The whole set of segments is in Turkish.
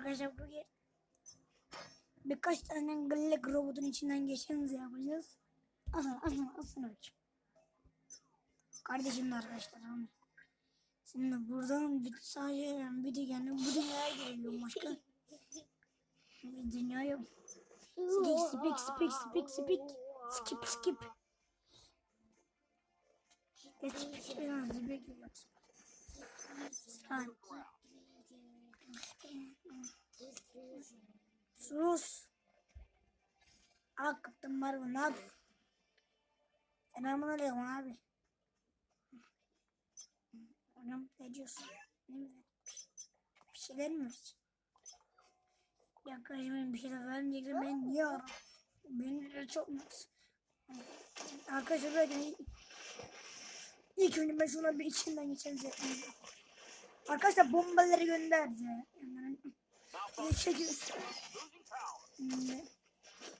arkadaşlar bugün birkaç tane gallek robotun içinden geçenizi yapacağız. Aslan aslan aslan ölçüm. Kardeşim de arkadaşlar. Şimdi buradan bir, sadece bir de yani bu dünyaya geliyorum başka. Bir dünya yok. Skip skip skip skip skip skip skip. Geç bir şey lazım. Bekliyoruz. Sus. Aa kaptan Marvel ne yapıyor? Selamun aleyküm abi. Anam ne diyorsun? Ne mi? Bir şeyler mi var? Ya kardeşim bir şeyler vermeyecektim ben niye aradım? Beni de çok mutlu. Arkadaşlar belki ilk önce ben şuna bir içinden geçeceğim. Arkadaşlar bombaları gönderdi. Şekilde. Hmm.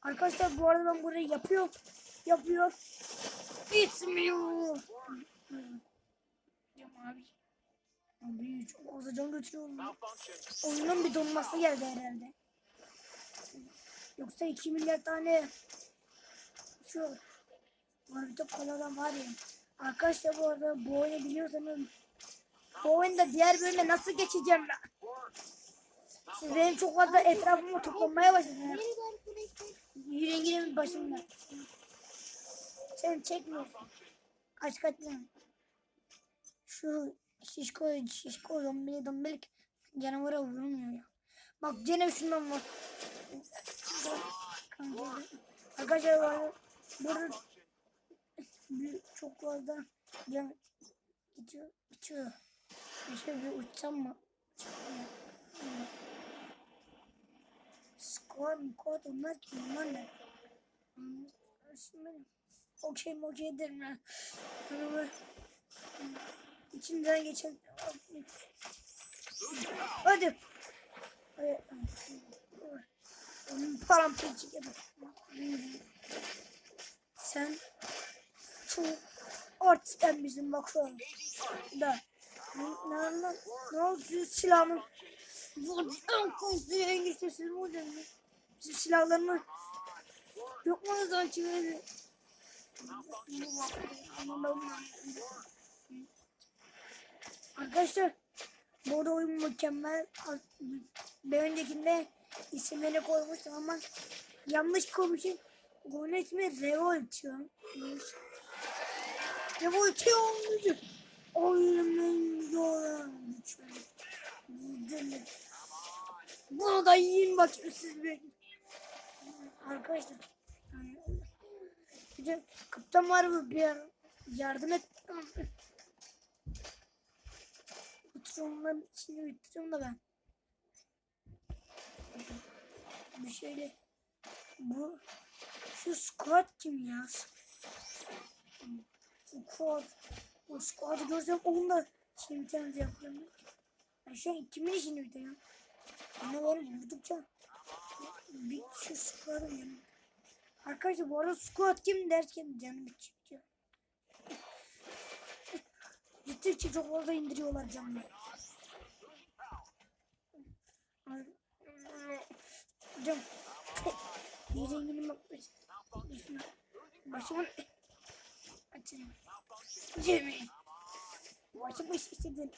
Arkadaşlar bu arada ben burayı yapıyorum. Yapıyor. Bitmiyor. Abi. Abi çok fazla can götürüyor. Oyunun bir donması geldi herhalde. Yoksa 2 milyar tane şu de koladan var ya. Arkadaşlar bu arada bu oyunu biliyorsanız bu oyunda diğer bölüme nasıl geçeceğim ben? Siz benim çok fazla etrafımı toplamaya başladınız. Yüreğimin başımda. Sen çekmiyorsun. Kaç kaç lan. Şu şişko şişko dombili dombilik canavara vurmuyor ya. Bak gene şundan var. Arkadaşlar var. Burada çok fazla can gidiyor, bitiyor. Şey bir uçsam mı? Skor mu kod olmaz ki bunlar ne? Şimdi okey mi okey derim böyle, hmm, İçinden geçen Hadi. Paramparça gibi. Sen çok artisten bizim bakıyorum. Da. Ne, ne, ne, oldu sizin silahımı? Bu en konusunda en güçlü sizin bu değil mi? Bizim silahlarını yok mu zaman çevirdi? Arkadaşlar bu arada oyun mükemmel. Bir öncekinde isimleri koymuştum ama yanlış koymuşum. Bunun ismi Revoltion. Revoltion. Oyunun yolu. Bunu da yiyin bakayım siz. Arkadaşlar. Bir de kaptan var mı bir? Yardım et. Bitiriyorum içini bitiriyorum da ben. Bir şeyle bu şu squad kim ya? Squad. O squad'ı görsem onu da şey bir tanesi yapacağım. Ben şu an kimin işini bitiriyorum? Ama benim vurdukça bir şu squad'ım yani. Arkadaşlar bu arada squad kim derken canım çıkıyor. Gittikçe çok fazla indiriyorlar canını. Hocam. Bir rengini. Başımın açayım. Cemil. Başımı şişirdin.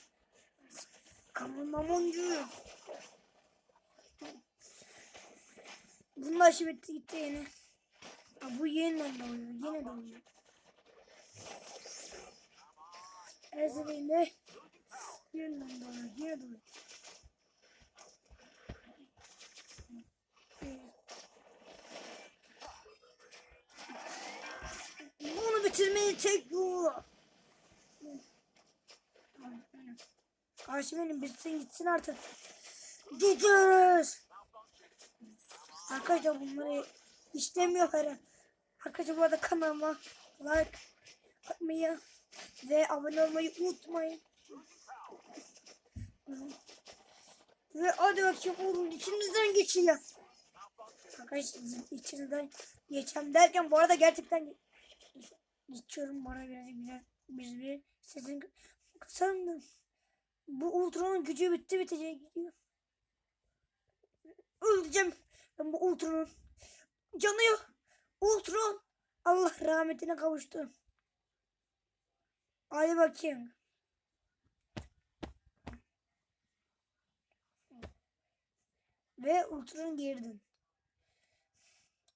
Kameramancu. Bunun aşı bitti gitti yine. Ha, bu yeniden doğuyor. Yine doğuyor. Her seferinde yeniden doğuyor. Yine doğuyor. Bunu bitirmeyi tek bu. Karşı benim bitsin gitsin artık. Gidiyoruz. Arkadaşlar bunları istemiyor her an. Arkadaşlar bu arada kanalıma like atmayı ve abone olmayı unutmayın. Ve hadi bakayım oğlum içimizden geçiyor. Arkadaşlar içimizden geçeceğim derken bu arada gerçekten geçiyorum. Bu arada birazcık biraz biz bir sesin sandım. Bu Ultron'un gücü bitti bitecek gidiyor. geçeceğim. Ben bu Ultron'un canıyor. Ultron. Allah rahmetine kavuştu. Hadi bakayım. Ve Ultron girdin.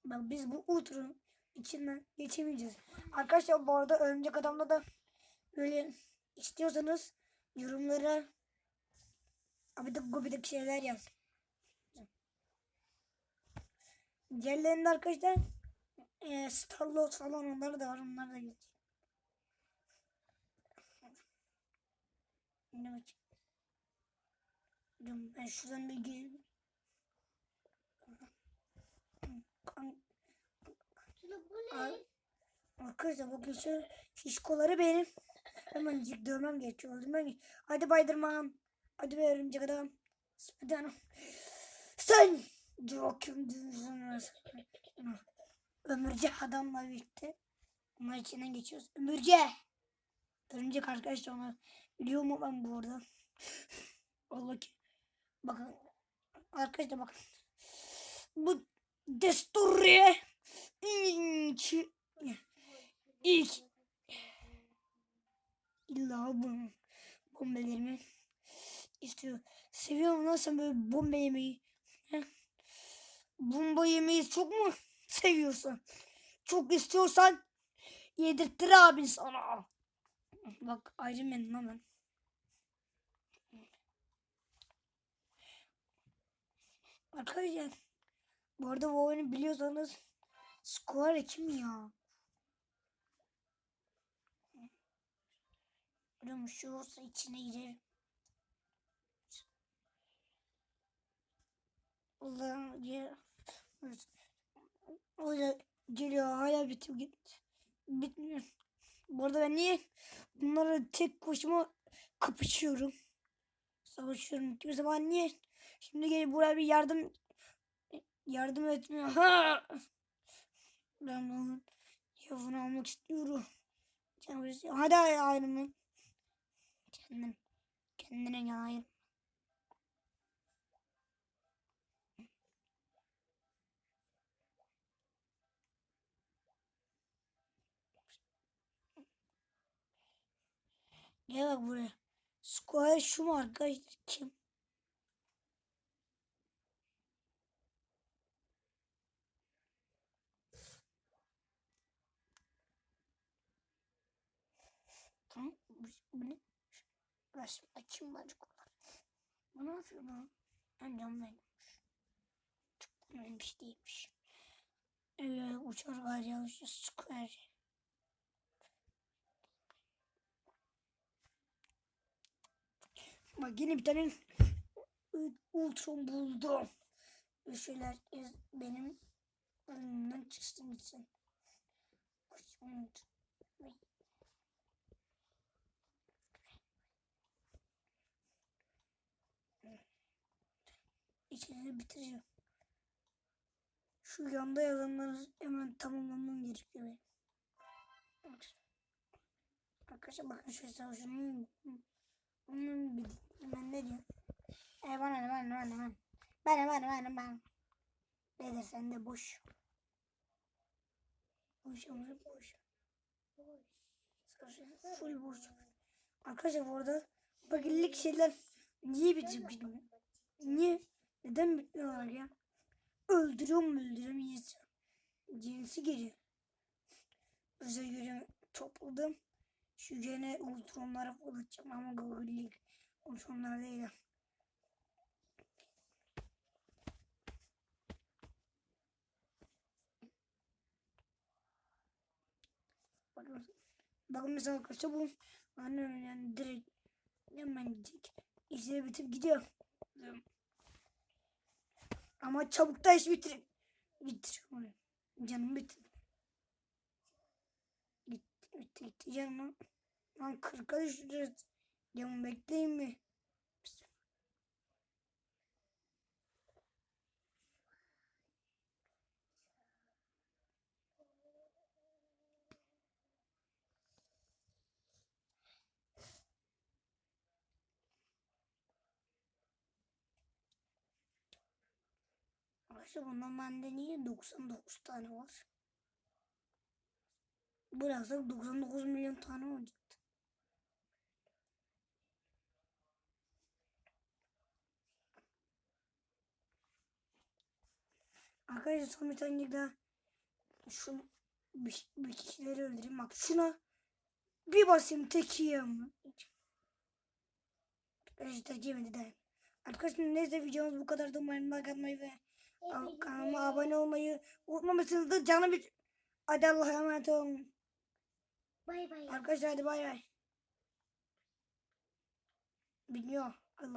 Bak biz bu Ultron içinden geçemeyeceğiz. Arkadaşlar bu arada örümcek adamda da böyle istiyorsanız yorumlara abidik gubidik şeyler yaz. Diğerlerinde arkadaşlar e, Starlord falan onlar da var. Onlar da gelecek. Ne bakayım. Ben şuradan bir gireyim. Arkadaşlar bakın şu şişkoları benim. Hemen dövmem geçiyor. Öldürmem gerekiyor. Hadi baydırmam. Hadi be örümcek adam. Spiderman. Sen Jokim diyorsunuz. Ömürce adamla birlikte. Onlar içinden geçiyoruz. Ömürce. Örümcek arkadaşlar onu biliyor mu ben bu arada. Allah ki. Bakın. Arkadaşlar bakın. Bu Desturre ilk ilk illa bu bombelerimi istiyor. Seviyorum lan böyle bomba yemeyi. He? Bomba yemeyi çok mu seviyorsun? Çok istiyorsan yedirttir abin sana. Bak Iron Man'im lan ben. Arkadaşlar bu arada bu oyunu biliyorsanız Square kim ya? Biliyorum şu olsa içine girerim. Allah'ım ya. O da geliyor hala bitip git. Bitmiyor. Bu arada ben niye bunları tek başıma kapışıyorum. Savaşıyorum. Kimse bana niye şimdi gelip buraya bir yardım yardım etmiyor. Ha! Ben bunun yavunu almak istiyorum. Hadi ayrımın. Kendin. Kendine gel. Gel bak buraya. Square şu mu arkadaşlar? Kim? Tamam. Bu, bu ne? Biraz açayım bacık onlar. Bu ne yapıyor lan? Ben cam vermiş. Çok neymiş değilmiş. Evet uçar var ya. Square. Bak yine bir tane Ultron buldum. Bir şeyler benim önümden çıksın gitsin. Bitireceğim. Şu yanda yazanları hemen tamamlamam gerekiyor benim. Arkadaşlar bakın şu savaşın onun bir ben ne diyorum? E bana ne bana bana bana. Bana bana bana bana. Ne dersen de boş. Boş boş. Boş. Full boş. Arkadaşlar bu arada bakillik şeyler niye gitmiyor? Niye? Neden bitmiyorlar ya? Öldürüyorum öldürüyorum yiyeceğim. Cinsi geliyor. Özel gücümü topladım. Şu gene ultronlara fırlatacağım ama gagillik. Ultronlar değil. Bakın, bakın mesela arkadaşlar bu annem yani direkt hemen gidecek. İşleri bitip gidiyor. Ama çabuk da iş bitir. Bitir. Canım bitir. Gitti gitti gitti canım. Lan kırka düşeceğiz. Canım bekleyin mi? Arkadaşlar bundan bende niye 99 tane var? Burası 99 milyon tane olacaktı. Arkadaşlar son bir tane daha şu bir, bir kişileri öldüreyim. Bak şuna bir basayım tek yiyeyim. Arkadaşlar tek yemedi de. Arkadaşlar neyse videomuz bu kadar da umarım like atmayı ve kanalıma abone olmayı unutmamışsınız da canım bir... Hadi Allah'a emanet olun. Bay bay. Arkadaşlar hadi bay bay. Biliyor.